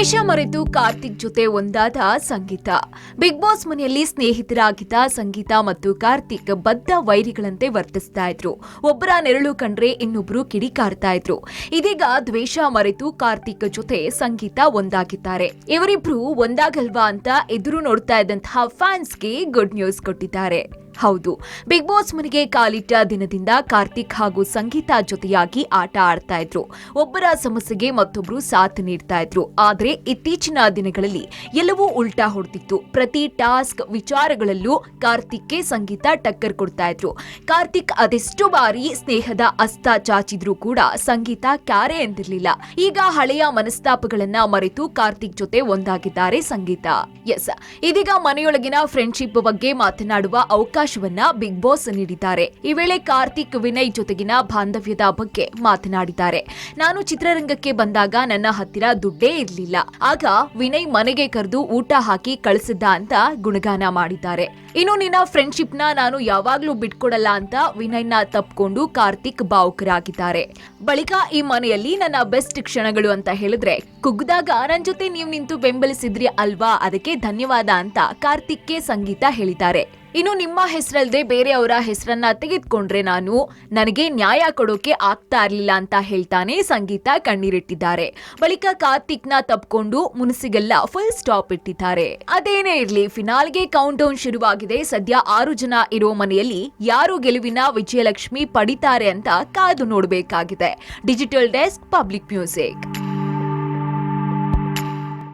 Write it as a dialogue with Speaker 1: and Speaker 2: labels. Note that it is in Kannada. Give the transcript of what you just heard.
Speaker 1: ದ್ವೇಷ ಮರೆತು ಕಾರ್ತಿಕ್ ಜೊತೆ ಒಂದಾದ ಸಂಗೀತ. ಬಿಗ್ ಬಾಸ್ ಮನೆಯಲ್ಲಿ ಸ್ನೇಹಿತರಾಗಿದ್ದ ಸಂಗೀತ ಮತ್ತು ಕಾರ್ತಿಕ್ ಬದ್ಧ ವೈರಿಗಳಂತೆ ವರ್ತಿಸ್ತಾ ಇದ್ರು. ಒಬ್ಬರ ನೆರಳು ಕಂಡ್ರೆ ಇನ್ನೊಬ್ರು ಕಿಡಿಕಾರ್ತಾ ಇದ್ರು. ಇದೀಗ ದ್ವೇಷ ಮರೆತು ಕಾರ್ತಿಕ್ ಜೊತೆ ಸಂಗೀತ ಒಂದಾಗಿದ್ದಾರೆ. ಇವರಿಬ್ರು ಒಂದಾಗಲ್ವಾ ಅಂತ ಎದುರು ನೋಡ್ತಾ ಇದ್ದಂತಹ ಫ್ಯಾನ್ಸ್ಗೆ ಗುಡ್ ನ್ಯೂಸ್ ಕೊಟ್ಟಿದ್ದಾರೆ. ಹೌದು. ಬಿಗ್ ಬಾಸ್ ಮನೆಗೆ ಕಾಲಿಟ್ಟ ದಿನದಿಂದ ಕಾರ್ತಿಕ್ ಹಾಗೂ ಸಂಗೀತ ಜೊತೆಯಾಗಿ ಆಟ ಆಡ್ತಾ ಇದ್ರು. ಒಬ್ಬರ ಸಮಸ್ಯೆಗೆ ಮತ್ತೊಬ್ಬರು ಸಾಥ್ ನೀಡ್ತಾ ಇದ್ರು. ಆದ್ರೆ ಇತ್ತೀಚಿನ ದಿನಗಳಲ್ಲಿ ಎಲ್ಲವೂ ಉಲ್ಟಾ ಹೊಡೆದಿತ್ತು. ಪ್ರತಿ ಟಾಸ್ಕ್ ವಿಚಾರಗಳಲ್ಲೂ ಕಾರ್ತಿಕ್ಗೆ ಸಂಗೀತ ಟಕ್ಕರ್ ಕೊಡ್ತಾ ಇದ್ರು. ಕಾರ್ತಿಕ್ ಅದೆಷ್ಟು ಬಾರಿ ಸ್ನೇಹದ ಅಸ್ತ ಚಾಚಿದ್ರು ಕೂಡ ಸಂಗೀತ ಕ್ಯಾರೆ ಎಂದಿರಲಿಲ್ಲ. ಈಗ ಹಳೆಯ ಮನಸ್ತಾಪಗಳನ್ನ ಮರೆತು ಕಾರ್ತಿಕ್ ಜೊತೆ ಒಂದಾಗಿದ್ದಾರೆ ಸಂಗೀತ. ಎಸ್. ಇದೀಗ ಮನೆಯೊಳಗಿನ ಫ್ರೆಂಡ್ಶಿಪ್ ಬಗ್ಗೆ ಮಾತನಾಡುವ ಅವಕಾಶವನ್ನ ಬಿಗ್ ಬಾಸ್ ನೀಡಿದ್ದಾರೆ. ಈ ವೇಳೆ ಕಾರ್ತಿಕ್ ವಿನಯ್ ಜೊತೆಗಿನ ಬಾಂಧವ್ಯದ ಬಗ್ಗೆ ಮಾತನಾಡಿದ್ದಾರೆ. ನಾನು ಚಿತ್ರರಂಗಕ್ಕೆ ಬಂದಾಗ ನನ್ನ ಹತ್ತಿರ ದುಡ್ಡೇ ಇರಲಿಲ್ಲ. ಆಗ ವಿನಯ್ ಮನೆಗೆ ಕರೆದು ಊಟ ಹಾಕಿ ಕಳಿಸಿದ್ದ ಅಂತ ಗುಣಗಾನ ಮಾಡಿದ್ದಾರೆ. ಇನ್ನು ನಿನ್ನ ಫ್ರೆಂಡ್ಶಿಪ್ನ ನಾನು ಯಾವಾಗ್ಲೂ ಬಿಟ್ಕೊಡಲ್ಲ ಅಂತ ವಿನಯ್ನ ತಪ್ಪಿಕೊಂಡು ಕಾರ್ತಿಕ್ ಭಾವುಕರಾಗಿದ್ದಾರೆ ಬಳಿಕ ಈ ಮನೆಯಲ್ಲಿ ನನ್ನ ಬೆಸ್ಟ್ ಕ್ಷಣಗಳು ಅಂತ ಹೇಳಿದ್ರೆ, ಕುಗ್ದಾಗ ನನ್ ಜೊತೆ ನೀವು ನಿಂತು ಬೆಂಬಲಿಸಿದ್ರಿ ಅಲ್ವಾ? ಅದಕ್ಕೆ ಧನ್ಯವಾದ ಅಂತ ಕಾರ್ತಿಕ್ಗೆ ಸಂಗೀತ ಹೇಳಿದ್ದಾರೆ. ಇನ್ನು ನಿಮ್ಮ ಹೆಸರಲ್ಲದೆ ಬೇರೆಯವರ ಹೆಸರನ್ನ ತೆಗೆದುಕೊಂಡ್ರೆ ನಾನು ನನಗೆ ನ್ಯಾಯ ಕೊಡೋಕೆ ಆಗ್ತಾ ಇರಲಿಲ್ಲ ಅಂತ ಹೇಳ್ತಾನೆ ಸಂಗೀತ ಕಣ್ಣೀರಿಟ್ಟಿದ್ದಾರೆ. ಬಳಿಕ ಕಾರ್ತಿಕ್ನ ತಪ್ಕೊಂಡು ಮುನಸಿಗೆಲ್ಲ ಫುಲ್ ಸ್ಟಾಪ್ ಇಟ್ಟಿದ್ದಾರೆ. ಅದೇನೇ ಇರಲಿ ಫಿನಾಲ್ಗೆ ಕೌಂಟ್ ಡೌನ್ ಶುರುವಾಗಿದೆ. ಸದ್ಯ ಆರು ಜನ ಇರೋ ಮನೆಯಲ್ಲಿ ಯಾರು ಗೆಲುವಿನ ವಿಜಯಲಕ್ಷ್ಮಿ ಪಡಿತಾರೆ ಅಂತ ಕಾದು ನೋಡಬೇಕಾಗಿದೆ. Digital desk public music